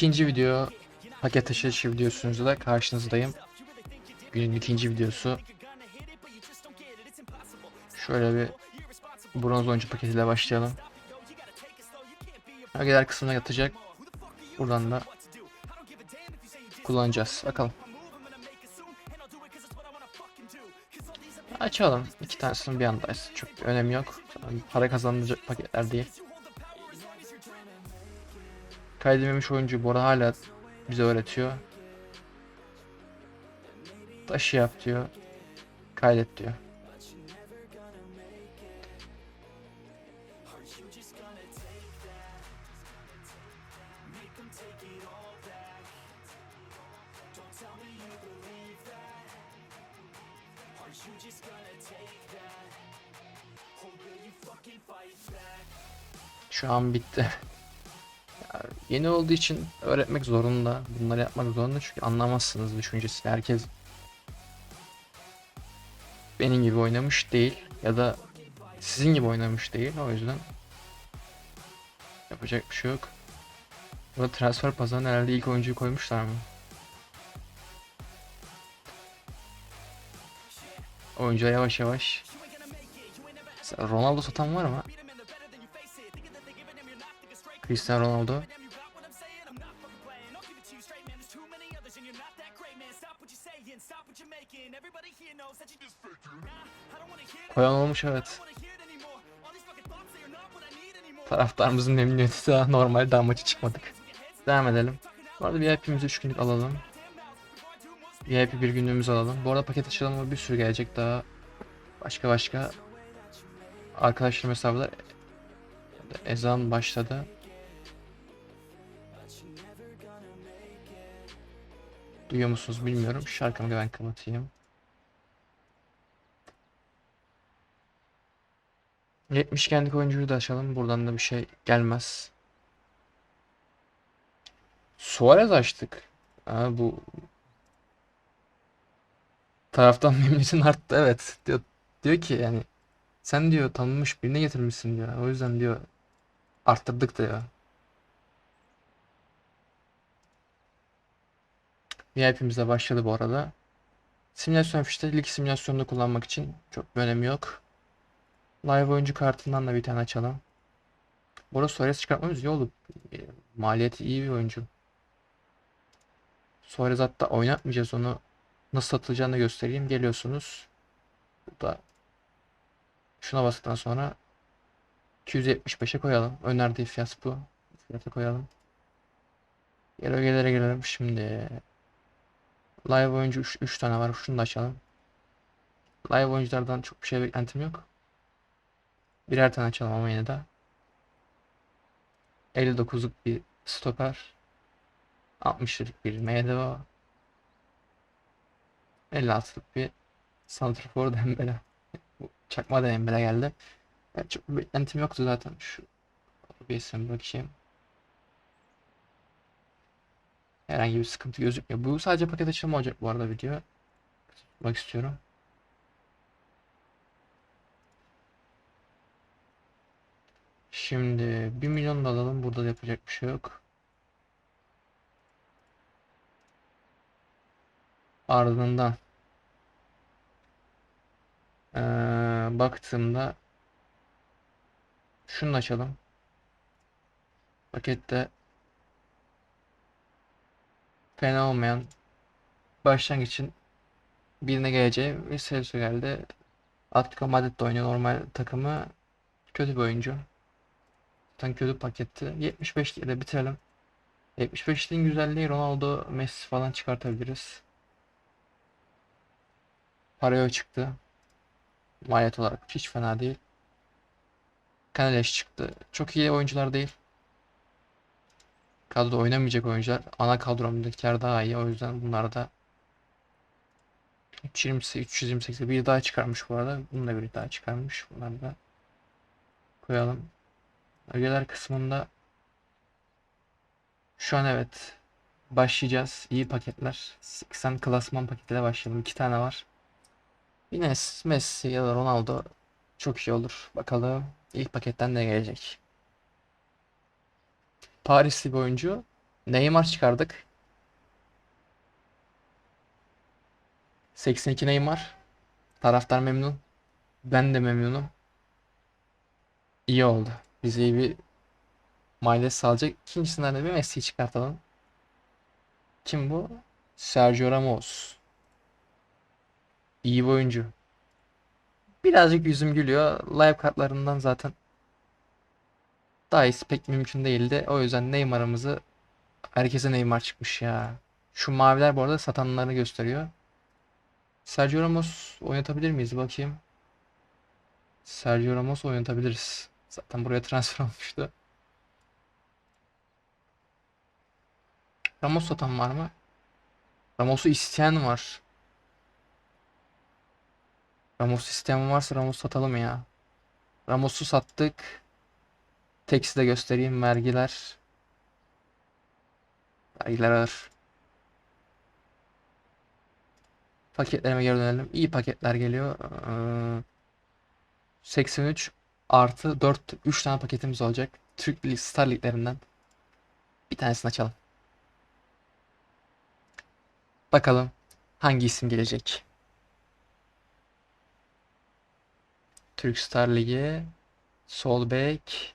İkinci video paket taşıyıcı videosunda da karşınızdayım. Günün ikinci videosu. Şöyle bir bronz oyuncu paketiyle başlayalım. Ögeler kısmına yatacak. Buradan da kullanacağız. Bakalım. Açalım. İki tanesinin bir andayız. Çok bir önemi yok. Para kazandıracak paketler değil. Kaydedilmemiş oyuncu arada hala bize öğretiyor. Taşı yap diyor. Kaydet diyor. Şu an bitti. Yeni olduğu için öğretmek zorunda. Bunları yapmak zorunda çünkü anlamazsınız düşüncesi. Herkes benim gibi oynamış değil ya da sizin gibi oynamış değil. O yüzden yapacak bir şey yok. Burada transfer pazarına herhalde ilk oyuncuyu koymuşlar mı? Oyuncuya yavaş yavaş. Ronaldo satan var mı? Cristiano Ronaldo. Koyan olmuş evet. Taraftarımızın memnuniyeti daha normal daha maçı çıkmadık. Devam edelim. Bu arada VIP'mizi 3 günlük alalım. VIP bir günlüğümüz alalım. Bu arada paket açılımı bir sürü gelecek daha. Başka başka. Arkadaşlarım hesabı ezan başladı. Duyuyor musunuz bilmiyorum. Şarkımı ben kapatayım. 70 kendi oyuncuyu da açalım. Buradan da bir şey gelmez. Suarez açtık. Ha, bu taraftan memnuniyetin arttı. Evet. Diyor, diyor ki yani sen diyor tanınmış birine getirmişsin diyor. O yüzden diyor arttırdık diyor. VIP'miz de başladı bu arada. Simülasyon fişte lig simülasyonunda kullanmak için çok bir önemi yok. Live oyuncu kartından da bir tane açalım. Bu Suarez çıkartmamız iyi oldu. E, Maliyeti iyi bir oyuncu. Suarez hatta oynatmayacağız onu. Nasıl satılacağını göstereyim. Geliyorsunuz. Burada şuna bastıktan sonra 275'e koyalım. Önerdiği fiyat bu. Fiyata koyalım. Gel ögelere gelelim. Şimdi Live oyuncu 3 tane var. Şunu da açalım. Live oyunculardan çok bir şey beklentim yok. Birer tane açalım ama yine de. 59'luk bir stoper. 60'lık bir MDO. 56'lık bir Santrafor Dembele. Çakma Dembele geldi. Yani çok beklentim yoktu zaten. Şu bir isim bakayım. Herhangi bir sıkıntı gözükmüyor. Bu sadece paket açılımı olacak bu arada video. Bak istiyorum. Şimdi 1 milyon da alalım. Burada da yapacak bir şey yok. Ardından ee, baktığımda şunu açalım. Pakette fena olmayan başlangıç birine geleceği ve Celso geldi. Atletico Madrid'de oynuyor normal takımı. Kötü bir oyuncu. Zaten kötü paketti. 75 ile bitirelim. 75'liğin güzelliği Ronaldo, Messi falan çıkartabiliriz. Paraya çıktı. Maliyet olarak hiç fena değil. Kanaleş çıktı. Çok iyi oyuncular değil. Kadroda oynamayacak oyuncular. Ana kadromdakiler daha iyi. O yüzden bunlar da 328, 328 bir daha çıkarmış bu arada. Bunu da bir daha çıkarmış. Bunları da koyalım. Ögeler kısmında şu an evet başlayacağız. İyi paketler. 80 klasman paketiyle başlayalım. İki tane var. Yine Messi ya da Ronaldo çok iyi olur. Bakalım ilk paketten ne gelecek. Parisli bir oyuncu. Neymar çıkardık. 82 Neymar. Taraftar memnun. Ben de memnunum. İyi oldu. Bize iyi bir maliyet sağlayacak. İkincisinden de bir Messi çıkartalım. Kim bu? Sergio Ramos. İyi bir oyuncu. Birazcık yüzüm gülüyor. Live kartlarından zaten daha iyisi pek mümkün değildi. O yüzden Neymar'ımızı herkese Neymar çıkmış ya. Şu maviler bu arada satanları gösteriyor. Sergio Ramos oynatabilir miyiz bakayım. Sergio Ramos oynatabiliriz. Zaten buraya transfer olmuştu. Ramos satan var mı? Ramos'u isteyen var. Ramos isteyen varsa Ramos satalım ya. Ramos'u sattık. Teksi de göstereyim. Vergiler. Vergiler ağır. Paketlerime geri dönelim. İyi paketler geliyor. Ee, 83 artı 4 3 tane paketimiz olacak. Türk Lig Star Liglerinden. Bir tanesini açalım. Bakalım hangi isim gelecek. Türk Star Ligi Sol bek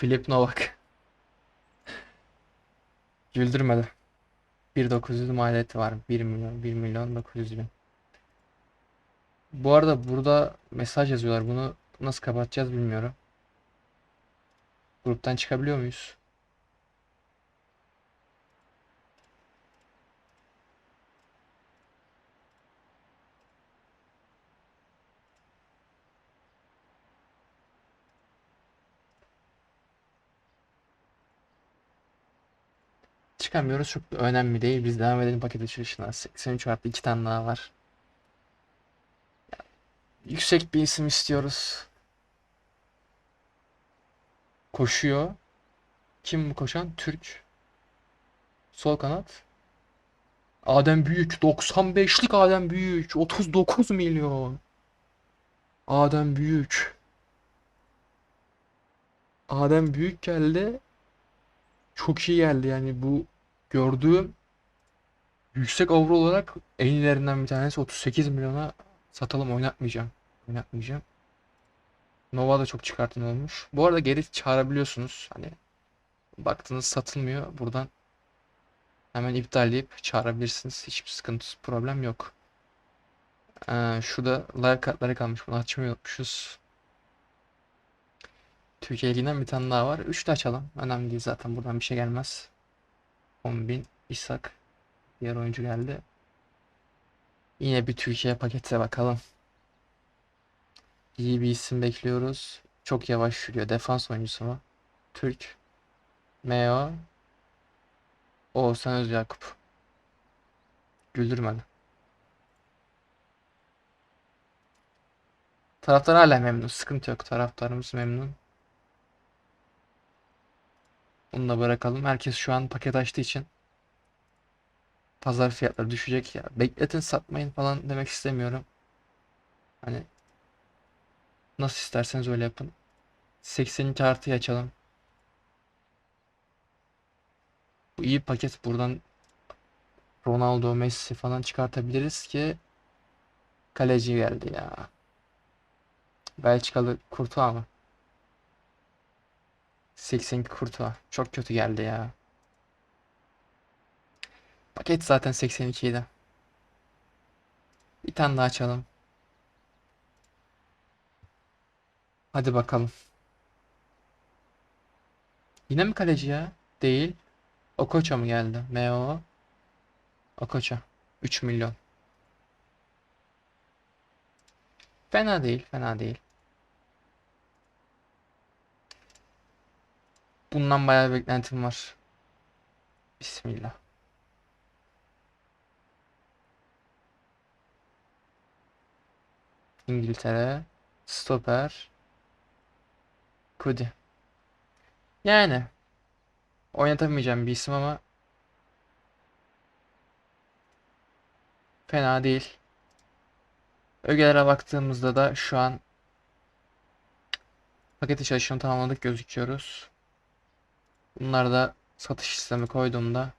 Filip Novak Güldürmedi. 1.900 maliyeti var. 1 milyon 1 milyon 900 bin. Bu arada burada mesaj yazıyorlar. Bunu nasıl kapatacağız bilmiyorum. Gruptan çıkabiliyor muyuz? Çıkamıyoruz. Çok önemli değil. Biz devam edelim paket açılışına. 83 artı 2 tane daha var. Yüksek bir isim istiyoruz. Koşuyor. Kim bu koşan? Türk. Sol kanat. Adem Büyük. 95'lik Adem Büyük. 39 milyon. Adem Büyük. Adem Büyük geldi. Çok iyi geldi yani bu gördüğüm yüksek overall olarak en iyilerinden bir tanesi 38 milyona satalım oynatmayacağım. Oynatmayacağım. Nova da çok çıkartın olmuş. Bu arada geri çağırabiliyorsunuz. Hani baktınız satılmıyor. Buradan hemen iptalleyip çağırabilirsiniz. Hiçbir sıkıntı, problem yok. Ee, şurada live kartları kalmış. Bunu açmayı unutmuşuz. Türkiye Ligi'nden bir tane daha var. 3 de açalım. Önemli değil zaten. Buradan bir şey gelmez. 10.000 İshak. Diğer oyuncu geldi. Yine bir Türkiye pakete bakalım. İyi bir isim bekliyoruz. Çok yavaş yürüyor. Defans oyuncusu mu? Türk. Meo. Oğuzhan Özyakup. Güldürmedi. Taraftar hala memnun. Sıkıntı yok. Taraftarımız memnun. Bunu da bırakalım. Herkes şu an paket açtığı için pazar fiyatları düşecek ya. Bekletin satmayın falan demek istemiyorum. Hani nasıl isterseniz öyle yapın. 82 artıyı açalım. Bu iyi paket. Buradan Ronaldo, Messi falan çıkartabiliriz ki kaleci geldi ya. Belçikalı Courtois mı? 82 Courtois. Çok kötü geldi ya. Paket zaten 82 idi. Bir tane daha açalım. Hadi bakalım. Yine mi kaleci ya? Değil. Okocha mı geldi? Meo. Okocha. 3 milyon. Fena değil, fena değil. Bundan bayağı beklentim var. Bismillah. İngiltere. Stoper. Kudi. Yani. Oynatamayacağım bir isim ama. Fena değil. Ögelere baktığımızda da şu an paket çalışını tamamladık gözüküyoruz. Bunlar da satış sistemi koyduğumda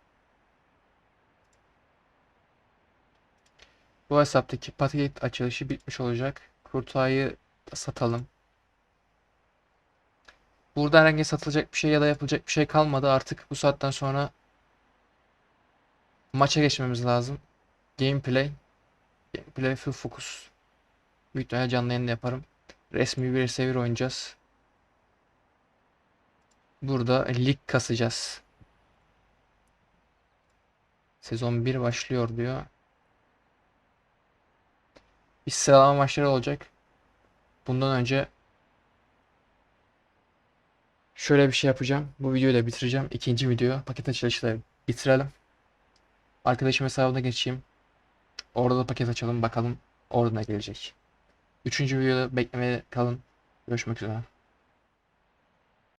bu hesaptaki paket açılışı bitmiş olacak. Kurtayı satalım. Burada herhangi satılacak bir şey ya da yapılacak bir şey kalmadı. Artık bu saatten sonra maça geçmemiz lazım. Gameplay. Gameplay full focus. Büyük ihtimalle canlı yayında yaparım. Resmi bir sevir oynayacağız. Burada lig kasacağız. Sezon 1 başlıyor diyor. Bir sıralama maçları olacak. Bundan önce şöyle bir şey yapacağım. Bu videoyu da bitireceğim. İkinci video paket açılışları bitirelim. Arkadaşım hesabına geçeyim. Orada da paket açalım bakalım orada ne gelecek. Üçüncü videoda beklemeye kalın. Görüşmek üzere.